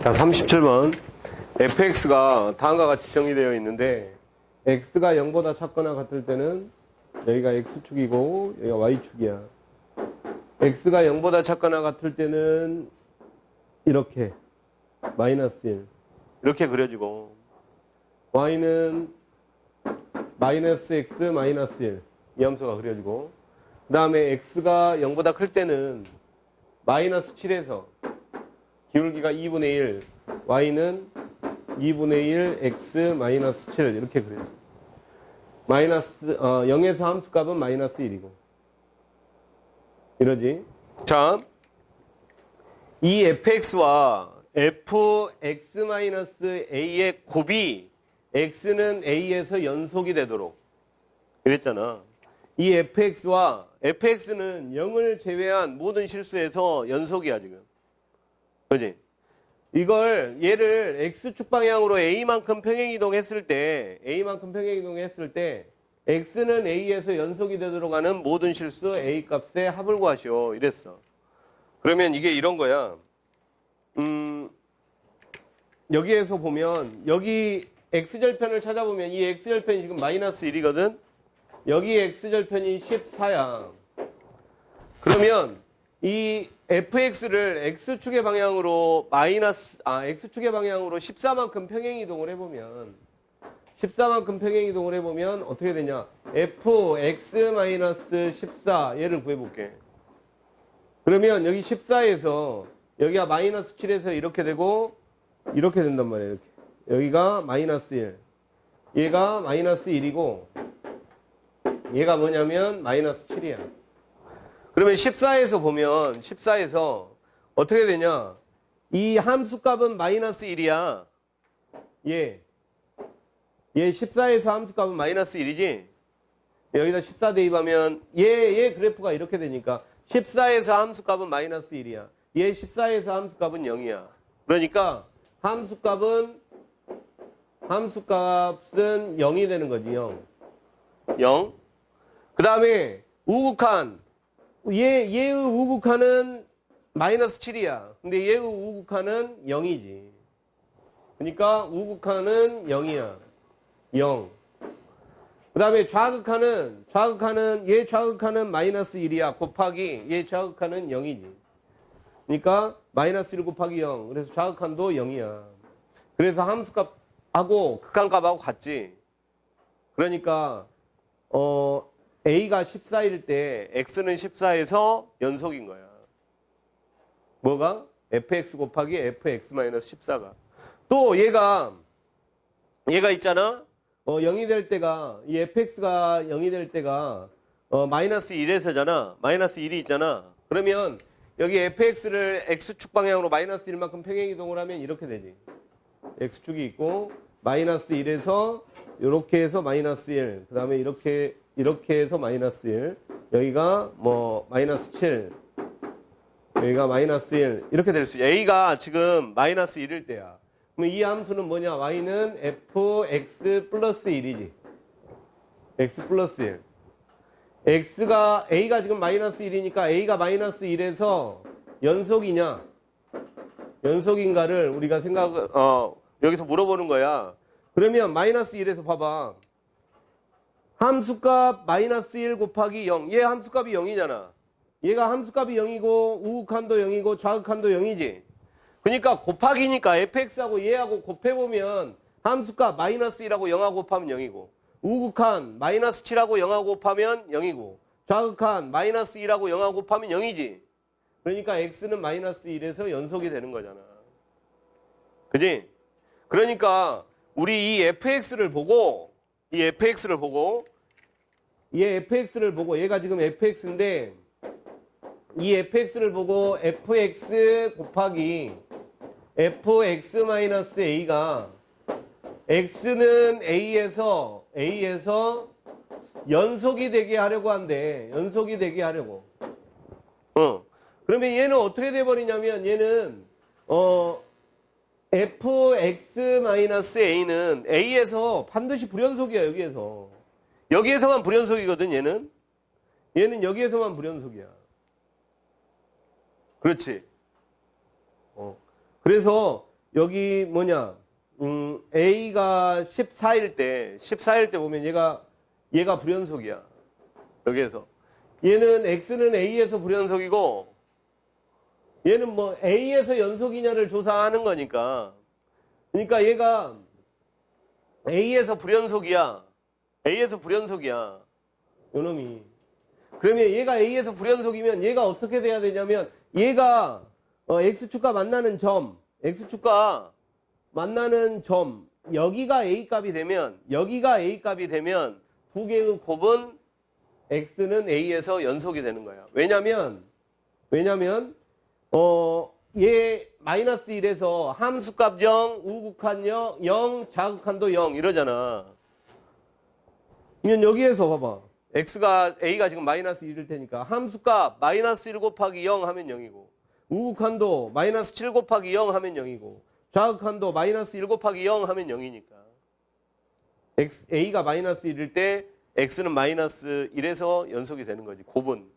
자, 37번. fx가 다음과 같이 정의되어 있는데, x가 0보다 작거나 같을 때는 여기가 x축이고, 여기가 y축이야. x가 0보다 작거나 같을 때는 이렇게, 마이너스 1. 이렇게 그려지고, y는 마이너스 x 마이너스 1. 이 함수가 그려지고, 그 다음에 x가 0보다 클 때는 마이너스 7에서 기울기가 2분의 1, y는 2분의 1, x 마이너스 7 이렇게 그려요. 마이너스 어, 0에서 함수값은 마이너스 1이고 이러지. 자, 이 fx와 fx 마이너스 a의 곱이 x는 a에서 연속이 되도록 그랬잖아. 이 fx와 fx는 0을 제외한 모든 실수에서 연속이야 지금. 그지? 이걸 얘를 x축 방향으로 a만큼 평행 이동했을 때 a만큼 평행 이동했을 때 x는 a에서 연속이 되도록 하는 모든 실수 a 값의 합을 구하시오 이랬어. 그러면 이게 이런 거야. 음 여기에서 보면 여기 x절편을 찾아보면 이 x절편이 지금 마이너스 1이거든. 여기 x절편이 14야. 그러면 이 fx를 x축의 방향으로 마이너스 아 x축의 방향으로 14만큼 평행 이동을 해보면 14만큼 평행 이동을 해보면 어떻게 되냐? Fx 마이너스 14 얘를 구해볼게. 그러면 여기 14에서 여기가 마이너스 7에서 이렇게 되고 이렇게 된단 말이에요 이렇게. 여기가 마이너스 1 얘가 마이너스 1이고 얘가 뭐냐면 마이너스 7이야 그러면 14에서 보면 14에서 어떻게 되냐? 이 함수값은 마이너스 1이야. 얘. 얘 14에서 함수값은 마이너스 1이지? 여기다 14 대입하면 얘, 얘 그래프가 이렇게 되니까 14에서 함수값은 마이너스 1이야. 얘 14에서 함수값은 0이야. 그러니까 함수값은 함수값은 0이 되는 거지, 0. 0. 그 다음에 우극한 얘, 얘의 우극한은 마이너스 7이야. 근데 얘의 우극한은 0이지. 그러니까 우극한은 0이야. 0. 그 다음에 좌극한은, 좌극한은, 얘 좌극한은 마이너스 1이야. 곱하기, 얘 좌극한은 0이지. 그러니까 마이너스 1 곱하기 0. 그래서 좌극한도 0이야. 그래서 함수값하고 극한값하고 같지. 그러니까, 어, A가 14일 때 X는 14에서 연속인 거야. 뭐가? fx 곱하기 fx-14가. 또 얘가 얘가 있잖아. 어, 0이 될 때가 이 fx가 0이 될 때가 어, 마이너스 1에서잖아. 마이너스 1이 있잖아. 그러면 여기 fx를 x축 방향으로 마이너스 1만큼 평행 이동을 하면 이렇게 되지. x축이 있고 마이너스 1에서 이렇게 해서 마이너스 1. 그 다음에 이렇게 이렇게 해서 마이너스 1. 여기가 뭐 마이너스 7. 여기가 마이너스 1. 이렇게 될 수. a가 지금 마이너스 1일 때야. 그럼 이 함수는 뭐냐? y는 fx 플러스 1이지. x 플러스 1. x가 a가 지금 마이너스 1이니까 a가 마이너스 1에서 연속이냐? 연속인가를 우리가 생각 어 여기서 물어보는 거야. 그러면 마이너스 1에서 봐봐. 함수값 마이너스 1 곱하기 0. 얘 함수값이 0이잖아. 얘가 함수값이 0이고 우극한도 0이고 좌극한도 0이지. 그러니까 곱하기니까 fx하고 얘하고 곱해보면 함수값 마이너스 1하고 0하고 곱하면 0이고 우극한 마이너스 7하고 0하고 곱하면 0이고 좌극한 마이너스 1하고 0하고 곱하면 0이지. 그러니까 x는 마이너스 1에서 연속이 되는 거잖아. 그지? 그러니까 우리 이 fx를 보고 이 fx를 보고 얘 fx를 보고 얘가 지금 fx인데 이 fx를 보고 fx 곱하기 fx-a가 x는 a에서 a에서 연속이 되게 하려고 한대. 연속이 되게 하려고. 어. 그러면 얘는 어떻게 돼 버리냐면 얘는 어 fx-a는 a에서 반드시 불연속이야 여기에서 여기에서만 불연속이거든 얘는 얘는 여기에서만 불연속이야 그렇지 어. 그래서 여기 뭐냐, 음, A가 14일 때, 14일 때 보면 얘가, 얘가 불연속이야. 여기에서. 얘는 X는 A에서 불연속이고, 얘는 뭐 A에서 연속이냐를 조사하는 거니까. 그러니까 얘가 A에서 불연속이야. A에서 불연속이야. 요 놈이. 그러면 얘가 A에서 불연속이면 얘가 어떻게 돼야 되냐면 얘가 어, X축과 만나는 점, X축과 만나는 점, 여기가 A 값이 되면 여기가 A 값이 되면 두 개의 곱은 X는 A에서 연속이 되는 거야. 왜냐면 왜냐면 어, 얘 마이너스 1에서 함수값 0, 우극한 0, 0, 자극한도 0 이러잖아. 그러면 여기에서 봐봐. x가 a가 지금 마이너스 1일 테니까 함수값 마이너스 1 곱하기 0 하면 0이고 우극한도 마이너스 7 곱하기 0 하면 0이고 좌극한도 마이너스 1 곱하기 0 하면 0이니까 x, a가 마이너스 1일 때 x는 마이너스 1에서 연속이 되는 거지 곱은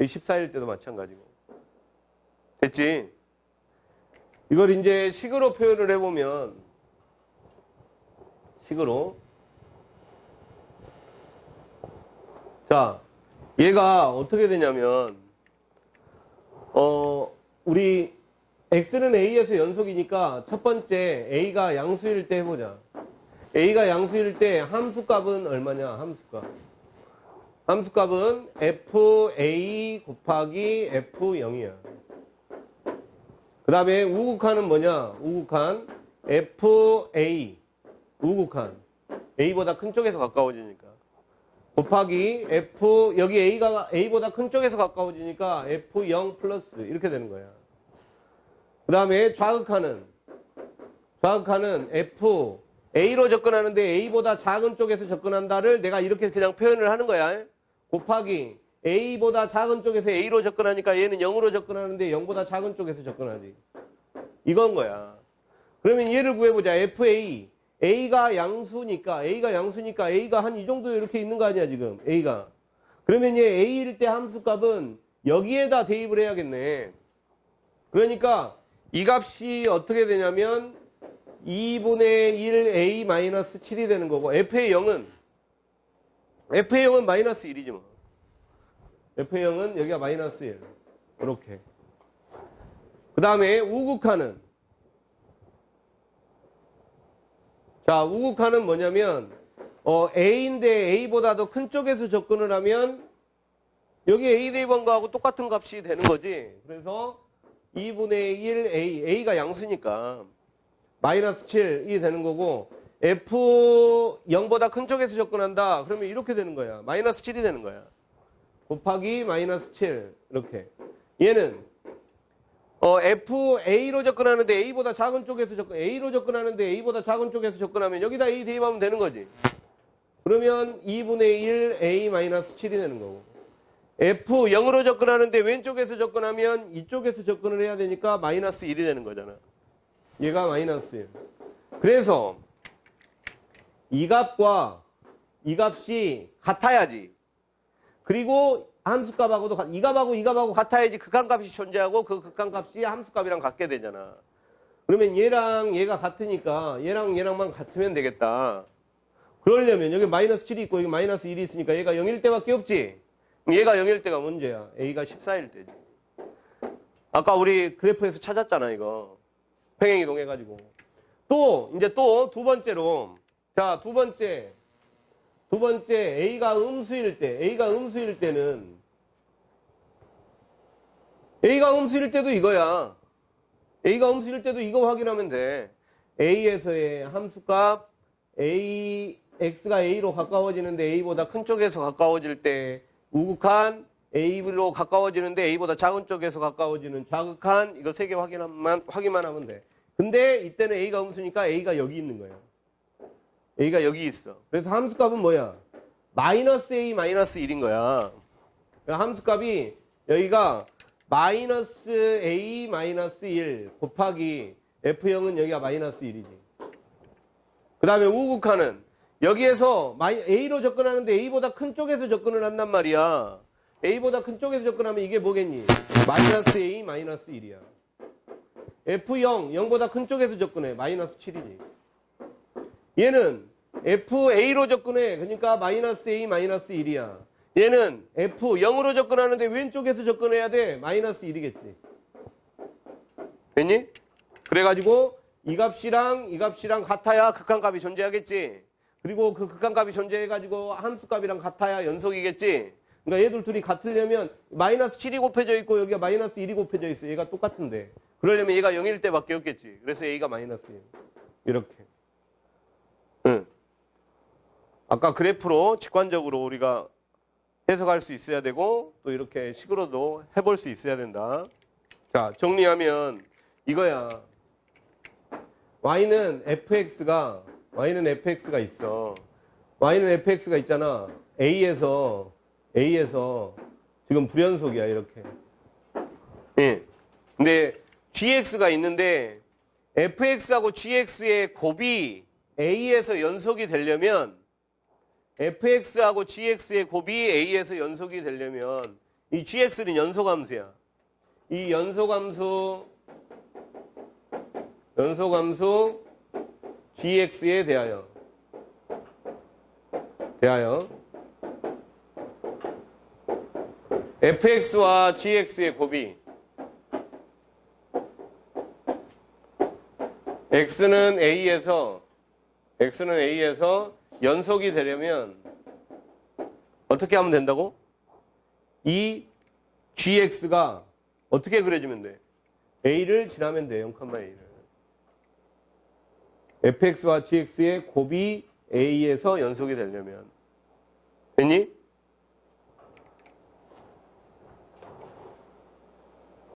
14일 때도 마찬가지고 됐지? 이걸 이제 식으로 표현을 해보면 식으로 자, 얘가 어떻게 되냐면, 어, 우리 x는 a에서 연속이니까 첫 번째 a가 양수일 때 해보자. a가 양수일 때 함수값은 얼마냐? 함수값. 함수값은 fa 곱하기 f0이야. 그 다음에 우극한은 뭐냐? 우극한 fa 우극한 a보다 큰 쪽에서 가까워지니까. 곱하기 f 여기 a가 a보다 큰 쪽에서 가까워지니까 f0 플러스 이렇게 되는 거야. 그 다음에 좌극하는 좌극하는 f a로 접근하는데 a보다 작은 쪽에서 접근한다를 내가 이렇게 그냥 표현을 하는 거야. 곱하기 a보다 작은 쪽에서 a로 접근하니까 얘는 0으로 접근하는데 0보다 작은 쪽에서 접근하지. 이건 거야. 그러면 얘를 구해보자. fa A가 양수니까, A가 양수니까 A가 한 이 정도 이렇게 있는 거 아니야, 지금. A가. 그러면 얘 A일 때 함수값은 여기에다 대입을 해야겠네. 그러니까 이 값이 어떻게 되냐면 2분의 1 A-7이 되는 거고, F의 0은, F의 0은 마이너스 1이지 뭐. F의 0은 여기가 마이너스 1. 이렇게. 그 다음에 우극하는, 자, 우극한은 뭐냐면, 어, A인데 A보다도 큰 쪽에서 접근을 하면, 여기 A 대입원가하고 똑같은 값이 되는 거지. 그래서 2분의 1 A, A가 양수니까, 마이너스 7이 되는 거고, F 0보다 큰 쪽에서 접근한다. 그러면 이렇게 되는 거야. 마이너스 7이 되는 거야. 곱하기 마이너스 7. 이렇게. 얘는 어, FA로 접근하는데 A보다 작은 쪽에서 접근, A로 접근하는데 A보다 작은 쪽에서 접근하면 여기다 A 대입하면 되는 거지. 그러면 2분의 1 A-7이 되는 거고. F 0으로 접근하는데 왼쪽에서 접근하면 이쪽에서 접근을 해야 되니까 마이너스 1이 되는 거잖아. 얘가 마이너스 1. 그래서 이 값과 이 값이 같아야지. 그리고 함수값하고도 같- 이 값하고 이 값하고 같아야지 극한값이 존재하고 그 극한값이 함수값이랑 같게 되잖아. 그러면 얘랑 얘가 같으니까 얘랑 얘랑만 같으면 되겠다. 그러려면 여기 마이너스 7이 있고 여기 마이너스 1이 있으니까 얘가 0일 때밖에 없지. 얘가 0일 때가 문제야. A가 14일 때지. 아까 우리 그래프에서 찾았잖아 이거. 평행이동 해가지고. 또 이제 또 두 번째로 자 두 번째 두 번째 A가 음수일 때 A가 음수일 때는 A가 음수일 때도 이거야. A가 음수일 때도 이거 확인하면 돼. A에서의 함수값 A X가 A로 가까워지는데 A보다 큰 쪽에서 가까워질 때 우극한 A로 가까워지는데 A보다 작은 쪽에서 가까워지는 좌극한 이거 세 개 확인만 확인만 하면 돼. 근데 이때는 A가 음수니까 A가 여기 있는 거 야. A가 여기 있어. 그래서 함수값은 뭐야? 마이너스 A 마이너스 1인 거야. 그러니까 함수값이 여기가 마이너스 A 마이너스 1 곱하기 F0은 여기가 마이너스 1이지. 그 다음에 우극한은 여기에서 A로 접근하는데 A보다 큰 쪽에서 접근을 한단 말이야. A보다 큰 쪽에서 접근하면 이게 뭐겠니? 마이너스 A 마이너스 1이야. F0, 0보다 큰 쪽에서 접근해. 마이너스 7이지. 얘는 FA로 접근해. 그러니까 마이너스 A, 마이너스 1이야. 얘는 F 0으로 접근하는데 왼쪽에서 접근해야 돼. 마이너스 1이겠지. 됐니? 그래가지고 이 값이랑 이 값이랑 같아야 극한값이 존재하겠지. 그리고 그 극한값이 존재해가지고 함수값이랑 같아야 연속이겠지. 그러니까 얘들 둘이 같으려면 마이너스 7이 곱해져 있고 여기가 마이너스 1이 곱해져 있어. 얘가 똑같은데. 그러려면 얘가 0일 때밖에 없겠지. 그래서 A가 마이너스예요. 이렇게. 응. 아까 그래프로 직관적으로 우리가 해석할 수 있어야 되고 또 이렇게 식으로도 해볼 수 있어야 된다. 자 정리하면 이거야. y는 fx가 y는 fx가 있어. y는 fx가 있잖아. a에서 a에서 지금 불연속이야 이렇게. 예. 근데 gx가 있는데 fx하고 gx의 곱이 a에서 연속이 되려면 fx하고 gx의 곱이 a에서 연속이 되려면 이 gx는 연속함수야. 이 연속함수 연속함수 gx에 대하여 대하여 fx와 gx의 곱이 x는 a에서 x는 a에서 연속이 되려면 어떻게 하면 된다고? 이 gx가 어떻게 그려지면 돼? a를 지나면 돼. 0,a를. fx와 gx의 곱이 a에서 연속이 되려면 됐니?